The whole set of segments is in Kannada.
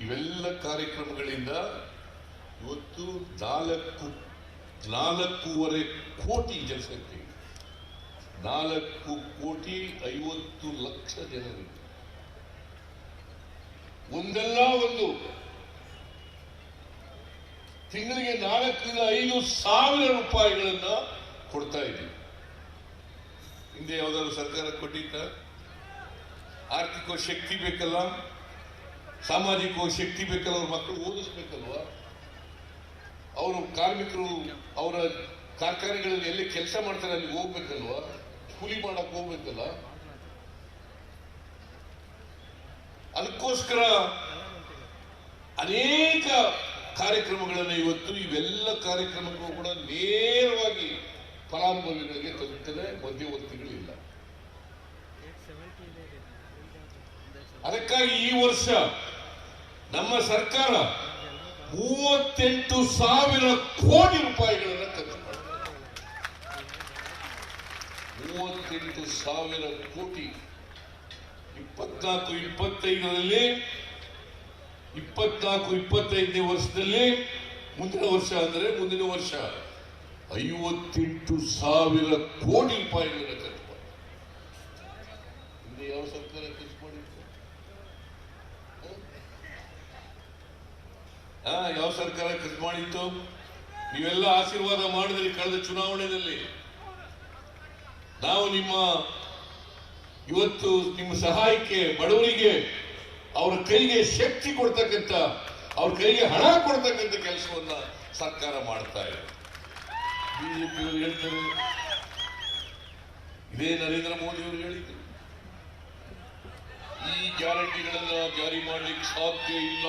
ಇವೆಲ್ಲ ಕಾರ್ಯಕ್ರಮಗಳಿಂದ ಇವತ್ತು ನಾಲ್ಕು, ನಾಲ್ಕೂವರೆ ಕೋಟಿ ಜನಸಂಖ್ಯೆ. ನಾಲ್ಕು ಕೋಟಿ ಐವತ್ತು ಲಕ್ಷ ಜನರು ಒಂದಲ್ಲ ಒಂದು. ತಿಂಗಳಿಗೆ ನಾಲ್ಕರಿಂದ ಐದು ಸಾವಿರ ರೂಪಾಯಿಗಳನ್ನ ಕೊಡ್ತಾ ಇದ್ದೀವಿ. ಹಿಂದೆ ಯಾವ್ದಾದ್ರು ಸರ್ಕಾರ ಕೊಟ್ಟಿತ್ತ? ಆರ್ಥಿಕ ಶಕ್ತಿ ಬೇಕಲ್ಲ? ಸಾಮಾಜಿಕ ಶಕ್ತಿ ಬೇಕಲ್ಲ, ಅವ್ರ ಮಕ್ಕಳು ಓದಿಸ್ಬೇಕಲ್ವ? ಅವರು ಕಾರ್ಮಿಕರು, ಅವರ ಕಾರ್ಖಾನೆಗಳಲ್ಲಿ ಎಲ್ಲಿ ಕೆಲಸ ಮಾಡ್ತಾರೆ, ಅಲ್ಲಿ ಹೋಗ್ಬೇಕಲ್ವ? ಕೂಲಿ ಮಾಡಕ್ ಹೋಗ್ಬೇಕಲ್ಲ? ಅದಕ್ಕೋಸ್ಕರ ಅನೇಕ ಕಾರ್ಯಕ್ರಮಗಳನ್ನು ಇವತ್ತು ಇವೆಲ್ಲ ಕಾರ್ಯಕ್ರಮಗಳು ಕೂಡ ನೇರವಾಗಿ ಫಲಾನುಭವಿಗಳಿಗೆ ತಲುಪ್ತದೆ, ಮಧ್ಯವರ್ತಿಗಳಿಲ್ಲ. ಅದಕ್ಕಾಗಿ ಈ ವರ್ಷ ನಮ್ಮ ಸರ್ಕಾರ ಮೂವತ್ತೆಂಟು ಸಾವಿರ ಕೋಟಿ ರೂಪಾಯಿಗಳನ್ನು ಖರ್ಚು ಮೂವತ್ತೆಂಟು ಸಾವಿರ ಕೋಟಿ. ಇಪ್ಪತ್ನಾಲ್ಕು, ಇಪ್ಪತ್ತೈದರಲ್ಲಿ, ಇಪ್ಪತ್ನಾಲ್ಕು, ಇಪ್ಪತ್ತೈದನೇ ವರ್ಷದಲ್ಲಿ, ಮುಂದಿನ ವರ್ಷ ಅಂದರೆ ಮುಂದಿನ ವರ್ಷ ಐವತ್ತೆಂಟು ಸಾವಿರ ಕೋಟಿ ರೂಪಾಯಿಗಳನ್ನು ಖರ್ಚು ಯಾವ ಸರ್ಕಾರ ಖರ್ಚು ಮಾಡಿತ್ತು ಆ, ಯಾವ ಸರ್ಕಾರ ಖರ್ಚು ಮಾಡಿತ್ತು? ನೀವೆಲ್ಲ ಆಶೀರ್ವಾದ ಮಾಡಿದ್ರಿ ಕಳೆದ ಚುನಾವಣೆಯಲ್ಲಿ. ನಾವು ನಿಮ್ಮ ಇವತ್ತು ನಿಮ್ಮ ಸಹಾಯಕ್ಕೆ, ಬಡವರಿಗೆ, ಅವರ ಕೈಗೆ ಶಕ್ತಿ ಕೊಡ್ತಕ್ಕಂಥ, ಅವ್ರ ಕೈಗೆ ಹಣ ಕೊಡ್ತಕ್ಕಂಥ ಕೆಲಸವನ್ನ ಸರ್ಕಾರ ಮಾಡ್ತಾ ಇದೆ. ಬಿಜೆಪಿಯವರು ಹೇಳ್ತಾರೆ. ಇದೇ ನರೇಂದ್ರ ಮೋದಿ ಅವರು ಹೇಳಿದ್ರು. ಈ ಗ್ಯಾರಂಟಿಗಳನ್ನ ಜಾರಿ ಮಾಡಲಿಕ್ಕೆ ಸಾಧ್ಯ ಇಲ್ಲ.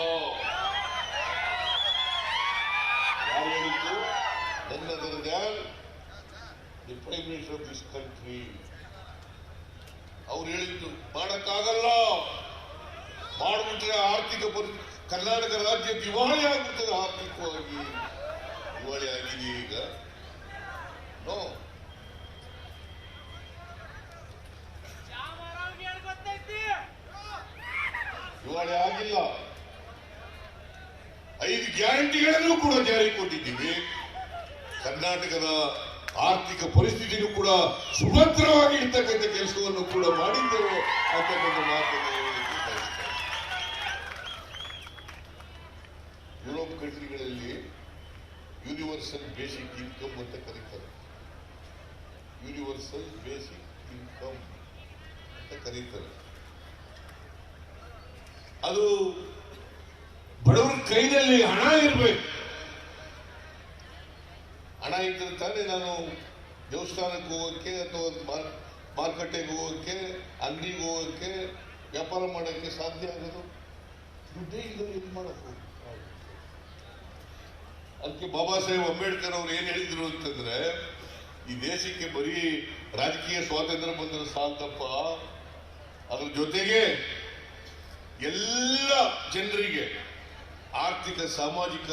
ಆಫ್ ದಿಸ್ ಕಂಟ್ರಿ ಅವ್ರು ಹೇಳಿದ್ದು, ಮಾಡಕ್ಕಾಗಲ್ಲ. ಮಾಡ್ಬಿಟ್ರೆ ಆರ್ಥಿಕ ಕರ್ನಾಟಕ ರಾಜ್ಯ ದಿವಾಳಿ ಆಗ್ಬಿಡ್ತದೆ ಆರ್ಥಿಕವಾಗಿ. ದಿವಾಳಿ ಆಗಿದೆ ಈಗ. ನೋ ದಿವಾಳಿ ಆಗಿಲ್ಲ. ಐದು ಗ್ಯಾರಂಟಿಗಳನ್ನು ಕೂಡ ಜಾರಿ ಕೊಟ್ಟಿದ್ದೀವಿ. ಕರ್ನಾಟಕದ ಆರ್ಥಿಕ ಪರಿಸ್ಥಿತಿನೂ ಕೂಡ ಸುಭದ್ರವಾಗಿ ಇರ್ತಕ್ಕಂಥ ಕೆಲಸವನ್ನು ಕೂಡ ಮಾಡಿದ್ದೇವೆ ಅಂತಕ್ಕಂಥ ಮಾತನ್ನು ಯುರೋಪ್ ಕಂಟ್ರಿಗಳಲ್ಲಿ ಯೂನಿವರ್ಸಲ್ ಬೇಸಿಕ್ ಇನ್ಕಮ್ ಅಂತ ಕರೀತಾರೆ. ಯೂನಿವರ್ಸಲ್ ಬೇಸಿಕ್ ಇನ್ಕಮ್ ಅಂತ ಕರೀತಾರೆ. ಅದು ಬಡವರ ಕೈನಲ್ಲಿ ಹಣ ಇರಬೇಕು. ಹಣ ತಾನೇ ನಾನು ದೇವಸ್ಥಾನಕ್ಕೆ ಹೋಗೋಕ್ಕೆ ಅಥವಾ ಮಾರ್- ಮಾರುಕಟ್ಟೆಗೆ ಹೋಗೋಕ್ಕೆ, ಅಂಗಡಿಗೆ ಹೋಗೋಕ್ಕೆ, ವ್ಯಾಪಾರ ಮಾಡೋಕ್ಕೆ ಸಾಧ್ಯ ಆಗೋದು? ದುಡ್ಡೇ ಇಲ್ಲ ಇದು ಮಾಡೋದು ಅದಕ್ಕೆ ಬಾಬಾ ಸಾಹೇಬ್ ಅಂಬೇಡ್ಕರ್ ಅವ್ರು ಏನು ಹೇಳಿದ್ರು ಅಂತಂದ್ರೆ, ಈ ದೇಶಕ್ಕೆ ಬರೀ ರಾಜಕೀಯ ಸ್ವಾತಂತ್ರ್ಯ ಬಂದರೆ ಸಾಲ್ತಪ್ಪ ಅದ್ರ ಜೊತೆಗೆ ಎಲ್ಲ ಜನರಿಗೆ ಆರ್ಥಿಕ, ಸಾಮಾಜಿಕ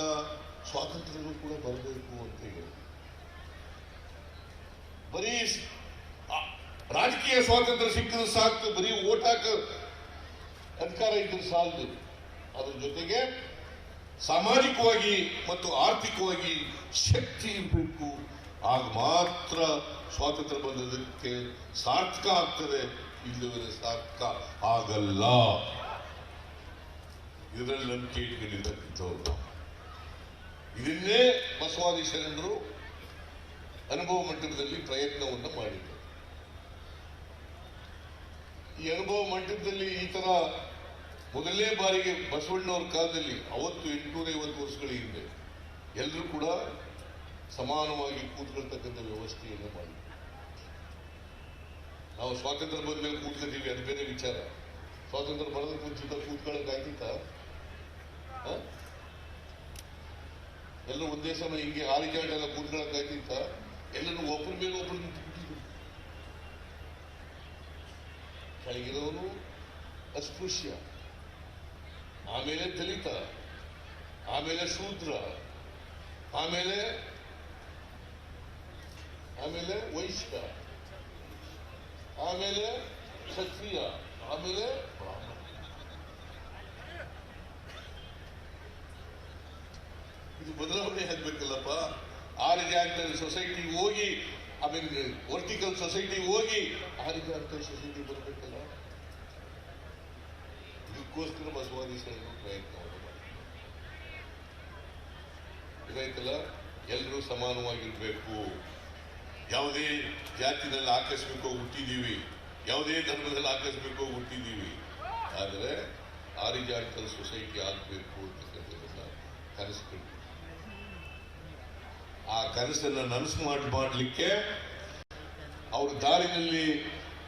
ಸ್ವಾತಂತ್ರ್ಯಗಳು ಕೂಡ ಬರಬೇಕು ಅಂತ ಹೇಳಿ. ಬರೀ ರಾಜಕೀಯ ಸ್ವಾತಂತ್ರ್ಯ ಸಿಕ್ಕಿದ್ರು ಸಾಕು, ಬರೀ ಓಟ್ ಹಾಕ ಅಧಿಕಾರ ಇದ್ರೆ ಸಾಲದು. ಅದ್ರ ಜೊತೆಗೆ ಸಾಮಾಜಿಕವಾಗಿ ಮತ್ತು ಆರ್ಥಿಕವಾಗಿ ಶಕ್ತಿ ಇರಬೇಕು ಆಗ ಮಾತ್ರ ಸ್ವಾತಂತ್ರ್ಯ ಬಂದದಕ್ಕೆ ಸಾರ್ಥಕ ಆಗ್ತದೆ. ಇಲ್ಲವರೆ ಸಾರ್ಥಕ ಆಗಲ್ಲ. ಇದರಲ್ಲಿ ನಂಬಿಕೆ ಇಟ್ಕೊಂಡಿರ್ತಕ್ಕಂಥವ್ರು ಇದನ್ನೇ ಬಸವಾದಿ ಶರಣರು ಅನುಭವ ಮಂಟಪದಲ್ಲಿ ಪ್ರಯತ್ನವನ್ನು ಮಾಡಿದರು ಈ ಅನುಭವ ಮಂಟಪದಲ್ಲಿ ಈ ತರ ಮೊದಲನೇ ಬಾರಿಗೆ ಬಸವಣ್ಣವ್ರ ಕಾಲದಲ್ಲಿ ಅವತ್ತು ಎಂಟುನೂರ ಐವತ್ತು ವರ್ಷಗಳ ಹಿಂದೆ ಎಲ್ಲರೂ ಕೂಡ ಸಮಾನವಾಗಿ ಕೂತ್ಕೊಳ್ತಕ್ಕಂಥ ವ್ಯವಸ್ಥೆಯನ್ನು ಮಾಡಿದ್ರು ನಾವು ಸ್ವಾತಂತ್ರ್ಯ ಬಂದ ಮೇಲೆ ಕೂತ್ಕೊತೀವಿ ಅದು ಬೇರೆ ವಿಚಾರ. ಸ್ವಾತಂತ್ರ್ಯ ಬರದ ಮುಂಚಿತ ಕೂತ್ಕೊಳ್ಳೋಕೆ ಆಗ್ತಿತ್ತ? ಎಲ್ಲರೂ ಒಂದೇ ಸಮಯ ಹಿಂಗೆ ಹಾಲಿಜಾಂಡ್ ಎಲ್ಲ ಎಲ್ಲರೂ ಒಬ್ಬರ ಮೇಲೆ ಒಬ್ಬರು ನಿಂತ್ಬಿಟ್ಟಿದ್ರು ಕೆಳಗಿರೋನು ಅಸ್ಪೃಶ್ಯ, ಆಮೇಲೆ ದಲಿತ, ಆಮೇಲೆ ಶೂದ್ರ, ಆಮೇಲೆ ಆಮೇಲೆ ವೈಶ್ಯ, ಆಮೇಲೆ ಕ್ಷತ್ರಿಯ, ಆಮೇಲೆ ಬ್ರಾಹ್ಮಣ. ಇದು ಬದಲಾವಣೆ ಆಗ್ಬೇಕಲ್ಲಪ್ಪ. ಆರ್ಜಾಂಟಲ್ ಸೊಸೈಟಿ ಹೋಗಿ, ಆಮೇಲೆ ವರ್ಟಿಕಲ್ ಸೊಸೈಟಿ ಹೋಗಿ ಆ ಆರ್ಜಾಂಟಲ್ ಸೊಸೈಟಿ ಬರಬೇಕಲ್ಲ? ಇದಕ್ಕೋಸ್ಕರ ಬಸವಾದೀಶರು ಪ್ರಯತ್ನವನ್ನು ಮಾಡಿದ್ದಾರೆ ಇದಾಯ್ತಲ್ಲ? ಎಲ್ಲರೂ ಸಮಾನವಾಗಿರ್ಬೇಕು. ಯಾವುದೇ ಜಾತಿನಲ್ಲಿ ಆಕಸ್ಮಿಕವಾಗಿ ಹುಟ್ಟಿದ್ದೀವಿ. ಯಾವುದೇ ಧರ್ಮದಲ್ಲಿ ಆಕಸ್ಮಿಕವಾಗಿ ಹುಟ್ಟಿದ್ದೀವಿ. ಆದರೆ ಆರಿಜಾಂಟಲ್ ಸೊಸೈಟಿ ಆಗಬೇಕು ಅಂತಕ್ಕಂಥದ್ದನ್ನು ಕನಸು ಆ ಕನಸನ್ನು ನನಸು ಮಾಡಿ ಮಾಡಲಿಕ್ಕೆ ಅವ್ರ ದಾರಿನಲ್ಲಿ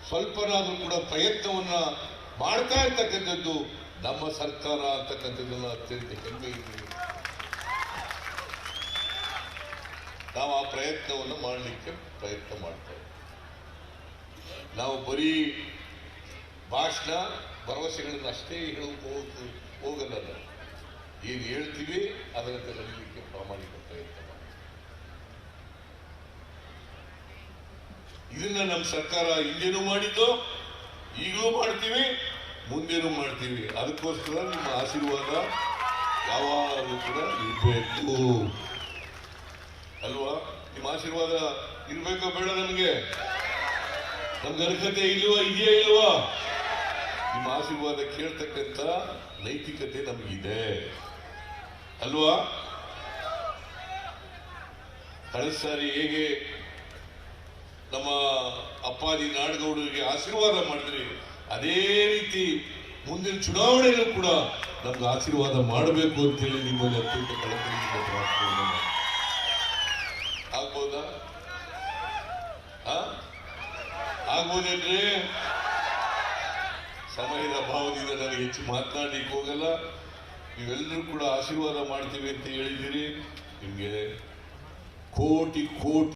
ಸ್ವಲ್ಪನಾದರೂ ಕೂಡ ಪ್ರಯತ್ನವನ್ನು ಮಾಡ್ತಾ ಇರ್ತಕ್ಕಂಥದ್ದು ನಮ್ಮ ಸರ್ಕಾರ ಅಂತಕ್ಕಂಥದ್ದನ್ನ ಅತ್ಯಂತ ಹೆಮ್ಮೆಯಿಂದ ನಾವು ಆ ಪ್ರಯತ್ನವನ್ನು ಮಾಡಲಿಕ್ಕೆ ಪ್ರಯತ್ನ ಮಾಡ್ತೇವೆ ನಾವು ಬರೀ ಭಾಷಣ, ಭರವಸೆಗಳನ್ನು ಅಷ್ಟೇ ಹೋಗಲ್ಲ ಏನು ಹೇಳ್ತೀವಿ, ಅದರಂತೆ ನಡೀಲಿಕ್ಕೆ ಪ್ರಾಮಾಣಿಕ ಪ್ರಯತ್ನ. ಇದನ್ನ ನಮ್ಮ ಸರ್ಕಾರ ಹಿಂದೆನೂ ಮಾಡಿದ್ದು, ಈಗಲೂ ಮಾಡ್ತೀವಿ, ಮುಂದೇನು ಮಾಡ್ತೀವಿ. ಅದಕ್ಕೋಸ್ಕರ ನಿಮ್ಮ ಆಶೀರ್ವಾದ ಯಾವಾಗಲೂ ಕೂಡ ಇರಬೇಕು. ಅಲ್ವಾ? ನಿಮ್ಮ ಆಶೀರ್ವಾದ ಇರ್ಬೇಕೋ ಬೇಡ ನಮಗೆ? ನಮ್ಗೆ ಅರ್ಹತೆ ಇಲ್ವಾ, ಇದೆಯಾ ಇಲ್ವಾ? ನಿಮ್ಮ ಆಶೀರ್ವಾದ ಕೇಳ್ತಕ್ಕಂಥ ನೈತಿಕತೆ ನಮಗಿದೆ. ಅಲ್ವಾ? ಕಳೆದ ಸಾರಿ ಹೇಗೆ ನಮ್ಮ ಅಪ್ಪಾಜಿ ನಾಡಗೌಡರಿಗೆ ಆಶೀರ್ವಾದ ಮಾಡಿದ್ರಿ ಅದೇ ರೀತಿ ಮುಂದಿನ ಚುನಾವಣೆಯಲ್ಲೂ ಕೂಡ ನಮ್ಗೆ ಆಶೀರ್ವಾದ ಮಾಡಬೇಕು ಅಂತೇಳಿ ನಿಮ್ಮಲ್ಲಿ ಅತ್ಯಂತ ಕಳಕಳಿಯಿಂದ ಪ್ರಾರ್ಥನೆ. ಆಗ್ಬೋದಾ? ಆಗ್ಬೋದೇನ್ರಿ ಸಮಯದ ಅಭಾವದಿಂದ ನನಗೆ ಹೆಚ್ಚು ಮಾತನಾಡಲಿಕ್ಕೆ ಹೋಗಲ್ಲ ನೀವೆಲ್ಲರೂ ಕೂಡ ಆಶೀರ್ವಾದ ಮಾಡ್ತೀವಿ ಅಂತ ಹೇಳಿದ್ದೀರಿ ನಿಮಗೆ ಕೋಟಿ ಕೋಟಿ